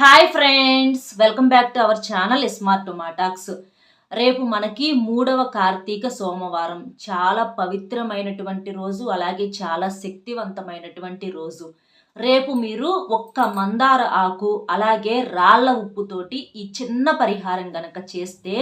Hi friends welcome back to our channel smart టొమాటాక్స్ రేపు మనకి మూడవ కార్తీక సోమవారం. చాలా పవిత్రమైనటువంటి రోజు అలాగే చాలా శక్తివంతమైనటువంటి రోజు. రేపు మీరు ఒక్క మందార ఆకు అలాగే రాళ్ళ ఉప్పుతోటి ఈ చిన్న పరిహారం గనక చేస్తే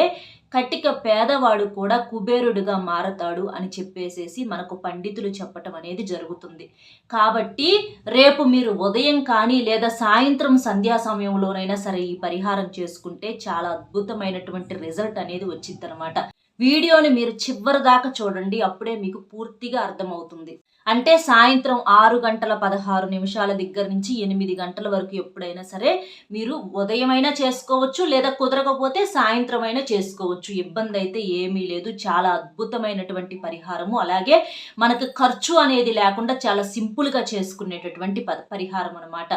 కటిక పేదవాడు కూడా కుబేరుడుగా మారతాడు అని చెప్పేసేసి మనకు పండితులు చెప్పటం అనేది జరుగుతుంది. కాబట్టి రేపు మీరు ఉదయం కానీ లేదా సాయంత్రం సంధ్యా సమయంలోనైనా సరే ఈ పరిహారం చేసుకుంటే చాలా అద్భుతమైనటువంటి రిజల్ట్ అనేది వచ్చిందనమాట వీడియోని మీరు చివరి దాకా చూడండి అప్పుడే మీకు పూర్తిగా అర్థమవుతుంది. అంటే సాయంత్రం ఆరు గంటల పదహారు నిమిషాల దగ్గర నుంచి ఎనిమిది గంటల వరకు ఎప్పుడైనా సరే మీరు ఉదయమైనా చేసుకోవచ్చు లేదా కుదరకపోతే సాయంత్రం అయినా చేసుకోవచ్చు. ఇబ్బంది అయితే ఏమీ లేదు. చాలా అద్భుతమైనటువంటి పరిహారము. అలాగే మనకు ఖర్చు అనేది లేకుండా చాలా సింపుల్గా చేసుకునేటటువంటి ప పరిహారం అనమాట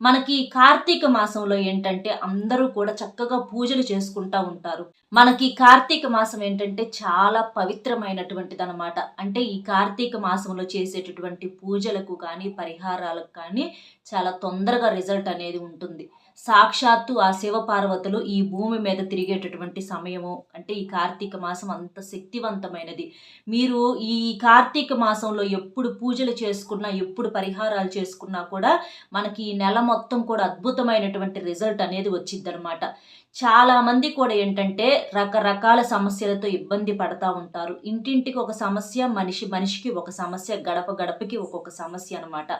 మనకి కార్తీక మాసంలో ఏంటంటే అందరూ కూడా చక్కగా పూజలు చేసుకుంటా ఉంటారు. మనకి కార్తీక మాసం ఏంటంటే చాలా పవిత్రమైనటువంటిది అనమాట అంటే ఈ కార్తీక మాసంలో చేసేటటువంటి పూజలకు కానీ పరిహారాలకు కానీ చాలా తొందరగా రిజల్ట్ అనేది ఉంటుంది. సాక్షాత్తు ఆ శివపార్వతులు ఈ భూమి మీద తిరిగేటటువంటి సమయము. అంటే ఈ కార్తీక మాసం అంత శక్తివంతమైనది. మీరు ఈ కార్తీక మాసంలో ఎప్పుడు పూజలు చేసుకున్నా ఎప్పుడు పరిహారాలు చేసుకున్నా కూడా మనకి ఈ నెల మొత్తం కూడా అద్భుతమైనటువంటి రిజల్ట్ అనేది వచ్చిద్దనమాట చాలా మంది కూడా ఏంటంటే రకరకాల సమస్యలతో ఇబ్బంది పడతా ఉంటారు. ఇంటింటికి ఒక సమస్య మనిషి మనిషికి ఒక సమస్య గడప గడపకి ఒక్కొక్క సమస్య అనమాట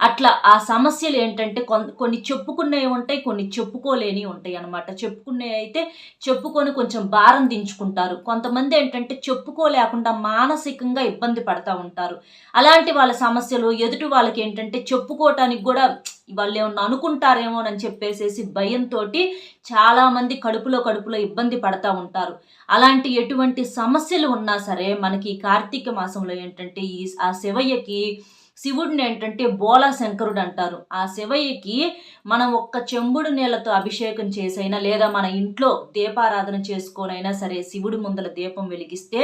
అట్లా ఆ సమస్యలు ఏంటంటే కొన్ని చెప్పుకునేవి ఉంటాయి కొన్ని చెప్పుకోలేని ఉంటాయి అనమాట చెప్పుకునే అయితే చెప్పుకొని కొంచెం భారం దించుకుంటారు. కొంతమంది ఏంటంటే చెప్పుకోలేకుండా మానసికంగా ఇబ్బంది పడతా ఉంటారు. అలాంటి వాళ్ళ సమస్యలు ఎదుటి వాళ్ళకి ఏంటంటే చెప్పుకోవటానికి కూడా వాళ్ళు ఏమన్నా అనుకుంటారేమోనని చెప్పేసేసి భయంతో చాలామంది కడుపులో కడుపులో ఇబ్బంది పడతా ఉంటారు. అలాంటి ఎటువంటి సమస్యలు ఉన్నా సరే మనకి కార్తీక మాసంలో ఏంటంటే ఈ ఆ శివయ్యకి శివుడిని ఏంటంటే బోలా శంకరుడు అంటారు. ఆ శివయ్యకి మనం ఒక్క చెంబుడు నీళ్ళతో అభిషేకం చేసైనా లేదా మన ఇంట్లో దీపారాధన చేసుకోనైనా సరే శివుడి ముందల దీపం వెలిగిస్తే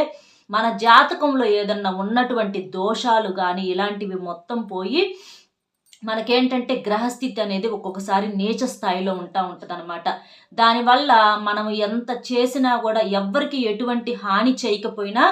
మన జాతకంలో ఏదన్నా ఉన్నటువంటి దోషాలు కానీ ఇలాంటివి మొత్తం పోయి మనకేంటంటే గ్రహస్థితి అనేది ఒక్కొక్కసారి నీచ స్థాయిలో ఉంటా ఉంటుంది అనమాట దానివల్ల మనం ఎంత చేసినా కూడా ఎవ్వరికి ఎటువంటి హాని చేయకపోయినా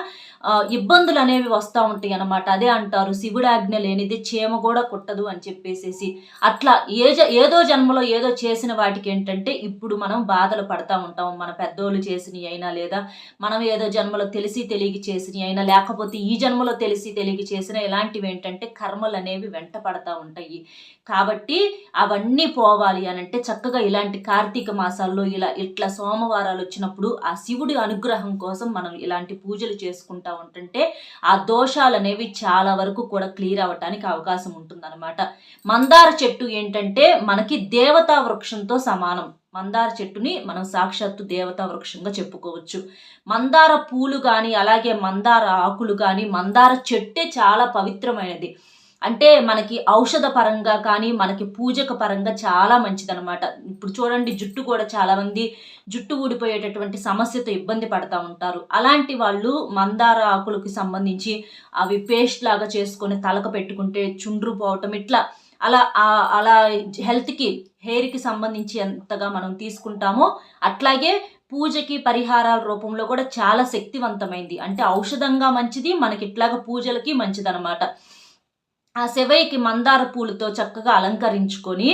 ఇబ్బందులు అనేవి వస్తూ ఉంటాయి అనమాట అదే అంటారు శివుడు ఆజ్ఞ లేనిది చీమ కూడా కుట్టదు అని చెప్పేసేసి. అట్లా ఏ ఏదో జన్మలో ఏదో చేసిన వాటికి ఏంటంటే ఇప్పుడు మనం బాధలు పడతా ఉంటాం. మన పెద్దోళ్ళు చేసినవి అయినా లేదా మనం ఏదో జన్మలో తెలిసి తెలియక చేసినవి అయినా లేకపోతే ఈ జన్మలో తెలిసి తెలియక చేసిన ఇలాంటివి ఏంటంటే కర్మలు అనేవి వెంట పడతా ఉంటాయి. కాబట్టి అవన్నీ పోవాలి అని అంటే చక్కగా ఇలాంటి కార్తీక మాసాల్లో ఇలా ఇట్లా సోమవారాలు వచ్చినప్పుడు ఆ శివుడి అనుగ్రహం కోసం మనం ఇలాంటి పూజలు చేసుకుంటాం ఉంటుంటే ఆ దోషాలు అనేవి చాలా వరకు కూడా క్లియర్ అవ్వటానికి అవకాశం ఉంటుందన్నమాట. మందార చెట్టు ఏంటంటే మనకి దేవతా వృక్షంతో సమానం. మందార చెట్టుని మనం సాక్షాత్తు దేవతా వృక్షంగా చెప్పుకోవచ్చు. మందార పూలు కానీ అలాగే మందార ఆకులు కానీ మందార చెట్టే చాలా పవిత్రమైనది. అంటే మనకి ఔషధ పరంగా కానీ మనకి పూజక పరంగా చాలా మంచిదనమాట ఇప్పుడు చూడండి జుట్టు కూడా చాలా మంది జుట్టు ఊడిపోయేటటువంటి సమస్యతో ఇబ్బంది పడతా ఉంటారు. అలాంటి వాళ్ళు మందార ఆకులకి సంబంధించి అవి పేస్ట్ లాగా చేసుకొని తలక పెట్టుకుంటే చుండ్రు పోవటం ఇట్లా అలా అలా హెల్త్కి హెయిర్కి సంబంధించి ఎంతగా మనం తీసుకుంటామో అట్లాగే పూజకి పరిహారాల రూపంలో కూడా చాలా శక్తివంతమైంది. అంటే ఔషధంగా మంచిది మనకి ఇట్లాగా పూజలకి మంచిదనమాట ఆ శివయ్యకి మందార పూలతో చక్కగా అలంకరించుకొని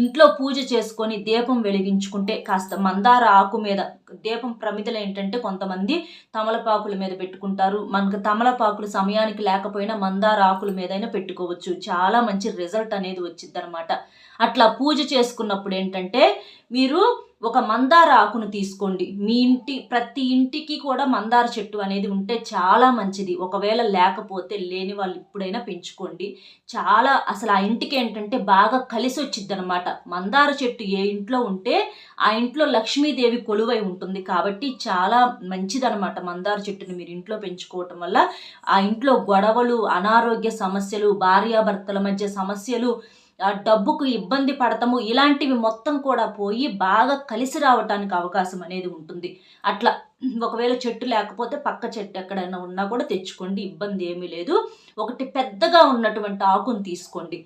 ఇంట్లో పూజ చేసుకొని దీపం వెలిగించుకుంటే కాస్త మందార ఆకు మీద దీపం ప్రమిదలు ఏంటంటే కొంతమంది తమలపాకుల మీద పెట్టుకుంటారు. మనకు తమలపాకులు సమయానికి లేకపోయినా మందార ఆకుల మీదైనా పెట్టుకోవచ్చు. చాలా మంచి రిజల్ట్ అనేది వచ్చిందనమాట అట్లా పూజ చేసుకున్నప్పుడు ఏంటంటే మీరు ఒక మందార ఆకును తీసుకోండి. మీ ఇంటి ప్రతి ఇంటికి కూడా మందార చెట్టు అనేది ఉంటే చాలా మంచిది. ఒకవేళ లేకపోతే లేని వాళ్ళు ఇప్పుడైనా పెంచుకోండి. చాలా అసలు ఆ ఇంటికి ఏంటంటే బాగా కలిసి వచ్చింది అనమాట మందార చెట్టు ఏ ఇంట్లో ఉంటే ఆ ఇంట్లో లక్ష్మీదేవి కొలువై ఉంటుంది కాబట్టి చాలా మంచిదనమాట మందార చెట్టుని మీరు ఇంట్లో పెంచుకోవటం వల్ల. ఆ ఇంట్లో గొడవలు అనారోగ్య సమస్యలు భార్యాభర్తల మధ్య సమస్యలు డబ్బుకు ఇబ్బంది పడతాము ఇలాంటివి మొత్తం కూడా పోయి బాగా కలిసి రావటానికి అవకాశం అనేది ఉంటుంది. అట్లా ఒకవేళ చెట్టు లేకపోతే పక్క చెట్టు ఎక్కడైనా ఉన్నా కూడా తెచ్చుకోండి ఇబ్బంది ఏమీ లేదు. ఒకటి పెద్దగా ఉన్నటువంటి ఆకును తీసుకోండి.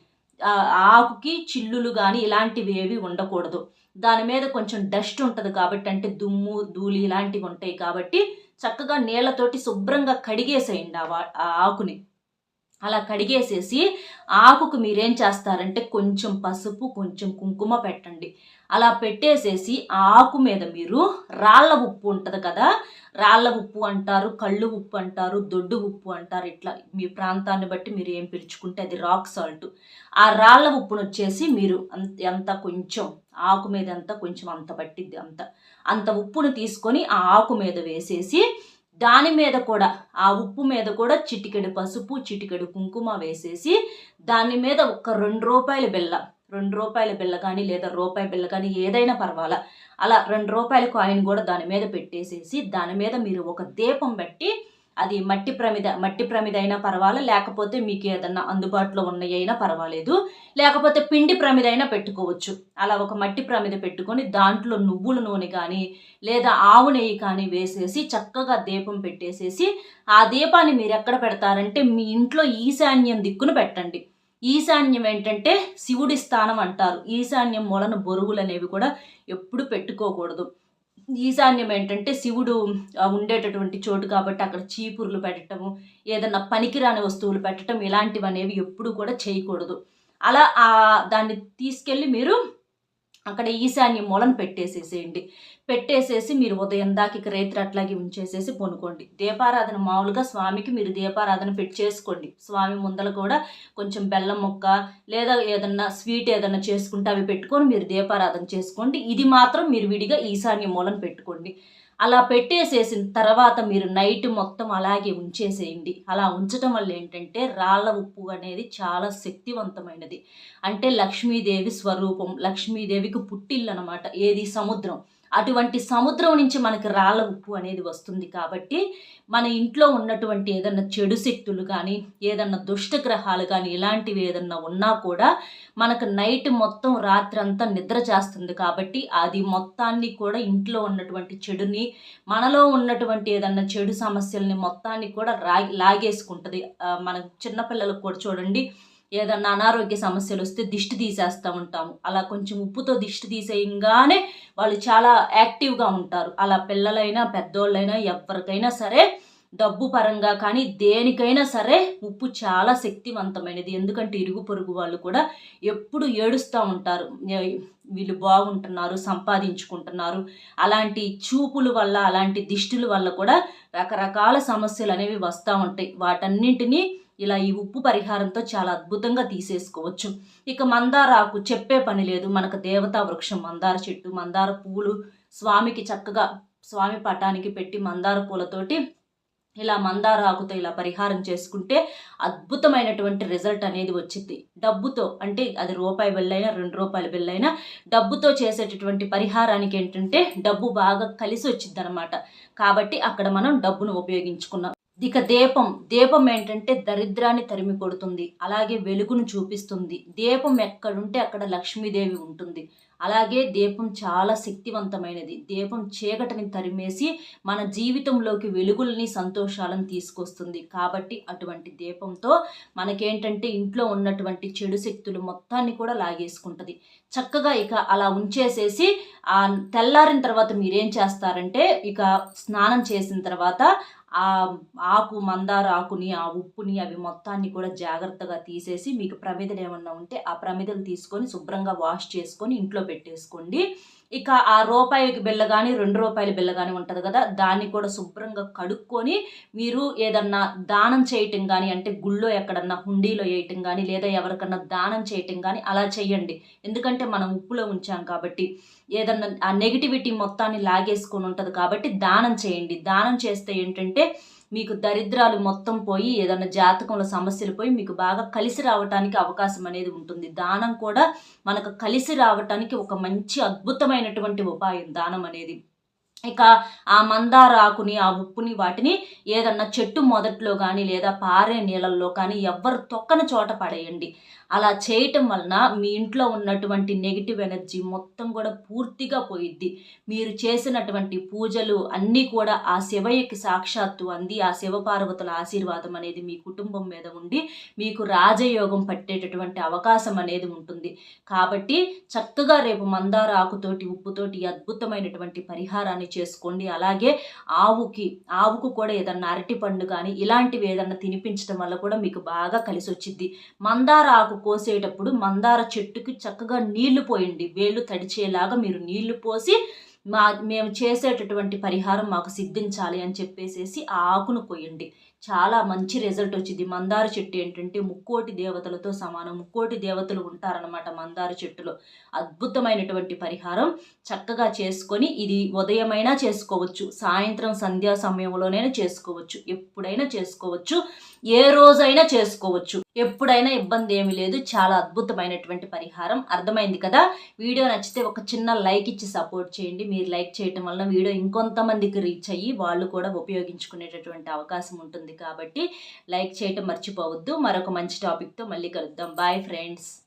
ఆకుకి చిల్లులు కానీ ఇలాంటివి ఏవి ఉండకూడదు. దాని మీద కొంచెం డస్ట్ ఉంటుంది కాబట్టి అంటే దుమ్ము ధూళి ఇలాంటివి ఉంటాయి కాబట్టి చక్కగా నీళ్ళతోటి శుభ్రంగా కడిగేసేయండి ఆ ఆకుని. అలా కడిగేసేసి ఆకుకు మీరేం చేస్తారంటే కొంచెం పసుపు కొంచెం కుంకుమ పెట్టండి. అలా పెట్టేసేసి ఆ ఆకు మీద మీరు రాళ్ళ ఉప్పు ఉంటుంది కదా రాళ్ళ ఉప్పు అంటారు కళ్ళు ఉప్పు అంటారు దొడ్డు ఉప్పు అంటారు ఇట్లా మీ ప్రాంతాన్ని బట్టి మీరు ఏం పిలుచుకుంటే అది రాక్ సాల్ట్. ఆ రాళ్ళ ఉప్పును వచ్చేసి మీరు అంత ఎంత కొంచెం ఆకు మీద అంత కొంచెం అంత పట్టిద్ది అంత. అంత ఉప్పును తీసుకొని ఆ ఆకు మీద వేసేసి దాని మీద కూడా ఆ ఉప్పు మీద కూడా చిటికెడు పసుపు చిటికెడు కుంకుమ వేసేసి దాని మీద ఒక రెండు రూపాయల బిళ్ళ రెండు రూపాయల బిళ్ళ కానీ లేదా రూపాయి బిళ్ళ కానీ ఏదైనా పర్వాలా. అలా రెండు రూపాయల కాయిన్ కూడా దాని మీద పెట్టేసేసి దాని మీద మీరు ఒక దీపం పెట్టి అది మట్టి ప్రమిద మట్టి ప్రమిద అయినా పర్వాలేదు లేకపోతే మీకు ఏదన్నా అందుబాటులో ఉన్నవి అయినా పర్వాలేదు. లేకపోతే పిండి ప్రమిద అయినా పెట్టుకోవచ్చు. అలా ఒక మట్టి ప్రమిద పెట్టుకొని దాంట్లో నువ్వుల నూనె కానీ లేదా ఆవు నెయ్యి కానీ వేసేసి చక్కగా దీపం పెట్టేసేసి ఆ దీపాన్ని మీరు ఎక్కడ పెడతారంటే మీ ఇంట్లో ఈశాన్యం దిక్కును పెట్టండి. ఈశాన్యం ఏంటంటే శివుడి స్థానం అంటారు. ఈశాన్యం మూలన బొరుగులు అనేవి కూడా ఎప్పుడు పెట్టుకోకూడదు. ఈశాన్యం ఏంటంటే శివుడు ఉండేటటువంటి చోటు కాబట్టి అక్కడ చీపుర్లు పెట్టడము ఏదన్నా పనికిరాని వస్తువులు పెట్టడం ఇలాంటివి అనేవి ఎప్పుడు కూడా చేయకూడదు. అలా దాన్ని తీసుకెళ్ళి మీరు అక్కడ ఈశాన్య మూలను పెట్టేసేసేయండి. పెట్టేసేసి మీరు ఉదయం దాకా ఇక అట్లాగే ఉంచేసేసి పొనుకోండి దీపారాధన మామూలుగా స్వామికి మీరు దీపారాధన పెట్టి చేసుకోండి స్వామి ముందల కూడా కొంచెం బెల్లం ముక్క లేదా ఏదన్నా స్వీట్ ఏదన్నా చేసుకుంటే అవి పెట్టుకొని మీరు దీపారాధన చేసుకోండి. ఇది మాత్రం మీరు విడిగా ఈశాన్య మూలను పెట్టుకోండి. అలా పెట్టేసేసిన తర్వాత మీరు నైట్ మొత్తం అలాగే ఉంచేసేయండి. అలా ఉంచటం వల్ల ఏంటంటే రాళ్ళ ఉప్పు అనేది చాలా శక్తివంతమైనది. అంటే లక్ష్మీదేవి స్వరూపం లక్ష్మీదేవికి పుట్టిల్లు అనమాట ఏది? సముద్రం. అటువంటి సముద్రం నుంచి మనకి రాళ్ళ ఉప్పు అనేది వస్తుంది కాబట్టి మన ఇంట్లో ఉన్నటువంటి ఏదన్నా చెడు శక్తులు కానీ ఏదన్నా దుష్ట గ్రహాలు కానీ ఇలాంటివి ఏదన్నా ఉన్నా కూడా మనకు నైట్ మొత్తం రాత్రి అంతా నిద్ర చేస్తుంది కాబట్టి అది మొత్తాన్ని కూడా ఇంట్లో ఉన్నటువంటి చెడుని మనలో ఉన్నటువంటి ఏదన్నా చెడు సమస్యల్ని మొత్తాన్ని కూడా రా లాగేసుకుంటుంది. మన చిన్నపిల్లలకు కూడా చూడండి ఏదన్నా అనారోగ్య సమస్యలు వస్తే దిష్టి తీసేస్తూ ఉంటాము. అలా కొంచెం ఉప్పుతో దిష్టి తీసేయంగానే వాళ్ళు చాలా యాక్టివ్గా ఉంటారు. అలా పిల్లలైనా పెద్దోళ్ళైనా ఎవరికైనా సరే డబ్బు పరంగా కానీ దేనికైనా సరే ఉప్పు చాలా శక్తివంతమైనది. ఎందుకంటే ఇరుగు పొరుగు వాళ్ళు కూడా ఎప్పుడు ఏడుస్తూ ఉంటారు. వీళ్ళు బాగుంటున్నారు సంపాదించుకుంటున్నారు. అలాంటి చూపుల వల్ల అలాంటి దిష్టుల వల్ల కూడా రకరకాల సమస్యలు అనేవి వస్తూ ఉంటాయి. వాటన్నింటినీ ఇలా ఈ ఉప్పు పరిహారంతో చాలా అద్భుతంగా తీసేసుకోవచ్చు. ఇక మందార ఆకు చెప్పే పని లేదు. మనకు దేవతా వృక్షం మందార చెట్టు మందార పువ్వులు స్వామికి చక్కగా స్వామి పటానికి పెట్టి మందార పూలతోటి ఇలా మందార ఆకుతో ఇలా పరిహారం చేసుకుంటే అద్భుతమైనటువంటి రిజల్ట్ అనేది వచ్చింది. డబ్బుతో అంటే అది రూపాయి బిల్లైనా రెండు రూపాయల బిల్లైనా డబ్బుతో చేసేటటువంటి పరిహారానికి ఏంటంటే డబ్బు బాగా కలిసి వచ్చింది అనమాట కాబట్టి అక్కడ మనం డబ్బును ఉపయోగించుకున్నాం. ఇక దీపం దీపం ఏంటంటే దరిద్రాన్ని తరిమి కొడుతుంది. అలాగే వెలుగును చూపిస్తుంది. దీపం ఎక్కడుంటే అక్కడ లక్ష్మీదేవి ఉంటుంది. అలాగే దీపం చాలా శక్తివంతమైనది. దీపం చీకటిని తరిమేసి మన జీవితంలోకి వెలుగుల్ని సంతోషాలను తీసుకొస్తుంది. కాబట్టి అటువంటి దీపంతో మనకేంటంటే ఇంట్లో ఉన్నటువంటి చెడు శక్తులు మొత్తాన్ని కూడా లాగేసుకుంటుంది. చక్కగా ఇక అలా ఉంచేసేసి ఆ తెల్లారిన తర్వాత మీరేం చేస్తారంటే ఇక స్నానం చేసిన తర్వాత ఆ ఆకు మందార ఆకుని ఆ ఉప్పుని అవి మొత్తాన్ని కూడా జాగ్రత్తగా తీసేసి మీకు ప్రమిదలు ఏమన్నా ఉంటే ఆ ప్రమిదలు తీసుకొని శుభ్రంగా వాష్ చేసుకొని ఇంట్లో పెట్టేసుకోండి. ఇక ఆ రూపాయికి బిల్ల కానీ రెండు రూపాయల బిల్ల కానీ ఉంటుంది కదా దాన్ని కూడా శుభ్రంగా కడుక్కొని మీరు ఏదన్నా దానం చేయటం కానీ అంటే గుళ్ళో ఎక్కడన్నా హుండీలో వేయటం కానీ లేదా ఎవరికన్నా దానం చేయటం కానీ అలా చేయండి. ఎందుకంటే మనం ఉప్పులో ఉంచాం కాబట్టి ఏదన్నా ఆ నెగిటివిటీ మొత్తాన్ని లాగేసుకొని ఉంటుంది కాబట్టి దానం చేయండి. దానం చేస్తే ఏంటంటే మీకు దరిద్రాలు మొత్తం పోయి ఏదైనా జాతకంలో సమస్యలు పోయి మీకు బాగా కలిసి రావటానికి అవకాశం అనేది ఉంటుంది. దానం కూడా మనకు కలిసి రావటానికి ఒక మంచి అద్భుతమైనటువంటి ఉపాయం దానం అనేది. ఇక ఆ మందార ఆకుని ఆ ఉప్పుని వాటిని ఏదన్నా చెట్టు మొదట్లో కానీ లేదా పారే నీళ్ళల్లో కానీ ఎవ్వరు తొక్కన చోట పడేయండి. అలా చేయటం వలన మీ ఇంట్లో ఉన్నటువంటి నెగిటివ్ ఎనర్జీ మొత్తం కూడా పూర్తిగా పోయిద్ది. మీరు చేసినటువంటి పూజలు అన్నీ కూడా ఆ శివయ్యకి సాక్షాత్తు అంది. ఆ శివపార్వతుల ఆశీర్వాదం అనేది మీ కుటుంబం మీద ఉండి మీకు రాజయోగం పట్టేటటువంటి అవకాశం అనేది ఉంటుంది. కాబట్టి చక్కగా రేపు మందార ఆకుతోటి ఉప్పుతోటి అద్భుతమైనటువంటి పరిహారాన్ని చేసుకోండి. అలాగే ఆవుకి ఆవుకు కూడా ఏదన్నా అరటి పండు కానీ ఇలాంటివి ఏదన్నా తినిపించడం వల్ల కూడా మీకు బాగా కలిసి వచ్చింది మందార ఆకు కోసేటప్పుడు మందార చెట్టుకి చక్కగా నీళ్ళు పోయండి. వేళ్ళు తడిచేలాగా మీరు నీళ్ళు పోసి మా మేము చేసేటటువంటి పరిహారం మాకు సిద్ధించాలి అని చెప్పేసేసి ఆ ఆకును కొయ్యండి. చాలా మంచి రిజల్ట్ వచ్చింది. మందార చెట్టు ఏంటంటే ముక్కోటి దేవతలతో సమానం. ముక్కోటి దేవతలు ఉంటారనమాట మందార చెట్టులో. అద్భుతమైనటువంటి పరిహారం. చక్కగా చేసుకొని ఇది ఉదయమైనా చేసుకోవచ్చు. సాయంత్రం సంధ్యా సమయంలోనైనా చేసుకోవచ్చు. ఎప్పుడైనా చేసుకోవచ్చు. ఏ రోజైనా చేసుకోవచ్చు. ఎప్పుడైనా ఇబ్బంది ఏమి లేదు. చాలా అద్భుతమైనటువంటి పరిహారం. అర్థమైంది కదా? వీడియో నచ్చితే ఒక చిన్న లైక్ ఇచ్చి సపోర్ట్ చేయండి. మీరు లైక్ చేయటం వలన వీడియో ఇంకొంతమందికి రీచ్ అయ్యి వాళ్ళు కూడా ఉపయోగించుకునేటటువంటి అవకాశం ఉంటుంది కాబట్టి లైక్ చేయటం మర్చిపోవద్దు. మరొక మంచి టాపిక్తో మళ్ళీ కలుద్దాం. Bye friends